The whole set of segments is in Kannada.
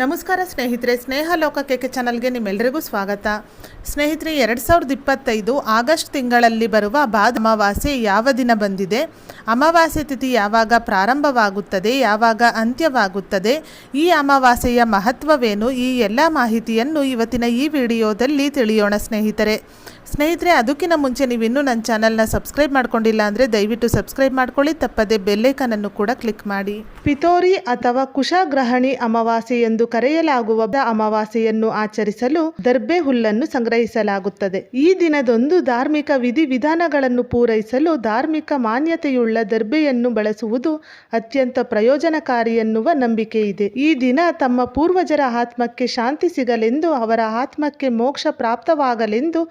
ನಮಸ್ಕಾರ ಸ್ನೇಹಿತರೆ, ಸ್ನೇಹ ಲೋಕ ಕೇಕೆ ಚಾನಲ್ಗೆ ನಿಮ್ಮೆಲ್ಲರಿಗೂ ಸ್ವಾಗತ. ಸ್ನೇಹಿತರೆ, ಎರಡು ಸಾವಿರದ ಇಪ್ಪತ್ತೈದು ಆಗಸ್ಟ್ ತಿಂಗಳಲ್ಲಿ ಬರುವ ಬಾದ್ ಅಮಾವಾಸ್ಯೆ ಯಾವ ದಿನ ಬಂದಿದೆ? ಅಮಾವಾಸ್ಯೆ ತಿಥಿ ಯಾವಾಗ ಪ್ರಾರಂಭವಾಗುತ್ತದೆ? ಯಾವಾಗ ಅಂತ್ಯವಾಗುತ್ತದೆ? ಈ ಅಮಾವಾಸ್ಯೆಯ ಮಹತ್ವವೇನು? ಈ ಎಲ್ಲ ಮಾಹಿತಿಯನ್ನು ಇವತ್ತಿನ ಈ ವಿಡಿಯೋದಲ್ಲಿ ತಿಳಿಯೋಣ ಸ್ನೇಹಿತರೆ. ಸ್ನೇಹಿತರೆ, ಅದಕ್ಕಿಂತ ಮುಂಚೆ ನೀವು ಇನ್ನೂ ನನ್ನ ಚಾನಲ್ನ ಸಬ್ಸ್ಕ್ರೈಬ್ ಮಾಡ್ಕೊಂಡಿಲ್ಲ ಅಂದರೆ ದಯವಿಟ್ಟು ಸಬ್ಸ್ಕ್ರೈಬ್ ಮಾಡ್ಕೊಳ್ಳಿ, ತಪ್ಪದೆ ಬೆಲ್ಲೈಕನನ್ನು ಕೂಡ ಕ್ಲಿಕ್ ಮಾಡಿ. ಪಿತೋರಿ ಅಥವಾ ಕುಶಾಗ್ರಹಣಿ ಅಮಾವಾಸ್ಯೆ ಎಂದು ಕರೆಯಲಾಗುವ ಅಮಾವಾಸ್ಯೆಯನ್ನು ಆಚರಿಸಲು ದರ್ಬೆ ಹುಲ್ಲನ್ನು ಸಂಗ್ರಹಿಸಲಾಗುತ್ತದೆ. ಈ ದಿನದೊಂದು ಧಾರ್ಮಿಕ ವಿಧಿವಿಧಾನಗಳನ್ನು ಪೂರೈಸಲು ಧಾರ್ಮಿಕ ಮಾನ್ಯತೆಯುಳ್ಳ ದರ್ಬೆಯನ್ನು ಬಳಸುವುದು ಅತ್ಯಂತ ಪ್ರಯೋಜನಕಾರಿ ಎನ್ನುವ ನಂಬಿಕೆ ಇದೆ. ಈ ದಿನ ತಮ್ಮ ಪೂರ್ವಜರ ಆತ್ಮಕ್ಕೆ ಶಾಂತಿ ಸಿಗಲೆಂದು, ಅವರ ಆತ್ಮಕ್ಕೆ ಮೋಕ್ಷ ಪ್ರಾಪ್ತವಾಗಲೆಂದು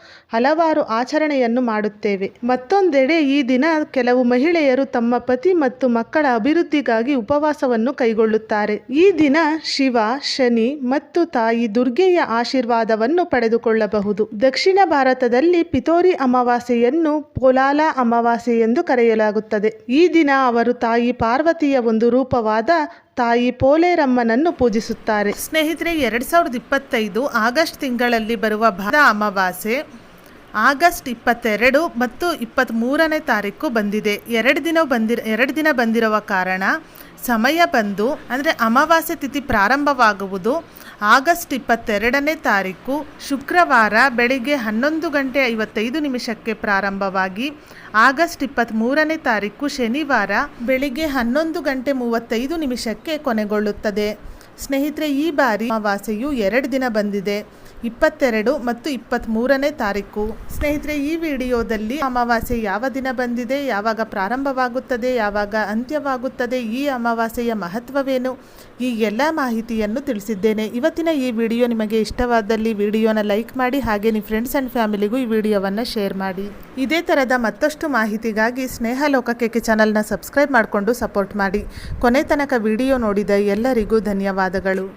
ಹಲವಾರು ಆಚರಣೆಯನ್ನು ಮಾಡುತ್ತೇವೆ. ಮತ್ತೊಂದೆಡೆ ಈ ದಿನ ಕೆಲವು ಮಹಿಳೆಯರು ತಮ್ಮ ಪತಿ ಮತ್ತು ಮಕ್ಕಳ ಅಭಿವೃದ್ಧಿಗಾಗಿ ಉಪವಾಸವನ್ನು ಕೈಗೊಳ್ಳುತ್ತಾರೆ. ಈ ದಿನ ಶಿವ, ಶನಿ ಮತ್ತು ತಾಯಿ ದುರ್ಗೆಯ ಆಶೀರ್ವಾದವನ್ನು ಪಡೆದುಕೊಳ್ಳಬಹುದು. ದಕ್ಷಿಣ ಭಾರತದಲ್ಲಿ ಪಿತೋರಿ ಅಮಾವಾಸ್ಯೆಯನ್ನು ಪೊಲಾಲ ಅಮಾವಾಸ್ಯೆ ಎಂದು ಕರೆಯಲಾಗುತ್ತದೆ. ಈ ದಿನ ಅವರು ತಾಯಿ ಪಾರ್ವತಿಯ ಒಂದು ರೂಪವಾದ ತಾಯಿ ಪೋಲೇರಮ್ಮನನ್ನು ಪೂಜಿಸುತ್ತಾರೆ. ಸ್ನೇಹಿತರೆ, ಎರಡ್ ಸಾವಿರದ ಇಪ್ಪತ್ತೈದು ಆಗಸ್ಟ್ ತಿಂಗಳಲ್ಲಿ ಬರುವ ಭಾರ ಅಮಾವಾಸ್ಯೆ ಆಗಸ್ಟ್ ಇಪ್ಪತ್ತೆರಡು ಮತ್ತು ಇಪ್ಪತ್ತ್ಮೂರನೇ ತಾರೀಕು ಬಂದಿದೆ. ಎರಡು ದಿನ ಬಂದಿರ, ಎರಡು ದಿನ ಬಂದಿರುವ ಕಾರಣ ಸಮಯ ಬಂದು, ಅಂದರೆ ಅಮಾವಾಸ್ಯೆ ತಿಥಿ ಪ್ರಾರಂಭವಾಗುವುದು ಆಗಸ್ಟ್ ಇಪ್ಪತ್ತೆರಡನೇ ತಾರೀಕು. ಶುಕ್ರವಾರ ಬೆಳಿಗ್ಗೆ ಹನ್ನೊಂದು ಗಂಟೆ ಐವತ್ತೈದು ನಿಮಿಷಕ್ಕೆ ಪ್ರಾರಂಭವಾಗಿ ಆಗಸ್ಟ್ ಇಪ್ಪತ್ತ್ಮೂರನೇ ತಾರೀಕು ಶನಿವಾರ ಬೆಳಿಗ್ಗೆ ಹನ್ನೊಂದು ಗಂಟೆ ಮೂವತ್ತೈದು ನಿಮಿಷಕ್ಕೆ ಕೊನೆಗೊಳ್ಳುತ್ತದೆ. ಸ್ನೇಹಿತರೆ, ಈ ಬಾರಿ ಅಮಾವಾಸ್ಯೆಯು ಎರಡು ದಿನ ಬಂದಿದೆ. ಇಪ್ಪತ್ತೆರಡು ಮತ್ತು ಇಪ್ಪತ್ತ್ಮೂರನೇ ತಾರೀಕು. ಸ್ನೇಹಿತರೆ, ಈ ವಿಡಿಯೋದಲ್ಲಿ ಅಮಾವಾಸ್ಯೆ ಯಾವ ದಿನ ಬಂದಿದೆ, ಯಾವಾಗ ಪ್ರಾರಂಭವಾಗುತ್ತದೆ, ಯಾವಾಗ ಅಂತ್ಯವಾಗುತ್ತದೆ, ಈ ಅಮಾವಾಸ್ಯೆಯ ಮಹತ್ವವೇನು, ಈ ಎಲ್ಲ ಮಾಹಿತಿಯನ್ನು ತಿಳಿಸಿದ್ದೇನೆ. ಇವತ್ತಿನ ಈ ವಿಡಿಯೋ ನಿಮಗೆ ಇಷ್ಟವಾದಲ್ಲಿ ವಿಡಿಯೋನ ಲೈಕ್ ಮಾಡಿ, ಹಾಗೆ ನಿಮ್ಮ ಫ್ರೆಂಡ್ಸ್ ಆ್ಯಂಡ್ ಫ್ಯಾಮಿಲಿಗೂ ಈ ವಿಡಿಯೋವನ್ನು ಶೇರ್ ಮಾಡಿ. ಇದೇ ಥರದ ಮತ್ತಷ್ಟು ಮಾಹಿತಿಗಾಗಿ ಸ್ನೇಹ ಲೋಕಕ್ಕೆ ಚಾನಲ್ನ ಸಬ್ಸ್ಕ್ರೈಬ್ ಮಾಡಿಕೊಂಡು ಸಪೋರ್ಟ್ ಮಾಡಿ. ಕೊನೆ ತನಕ ವಿಡಿಯೋ ನೋಡಿದ ಎಲ್ಲರಿಗೂ ಧನ್ಯವಾದಗಳು.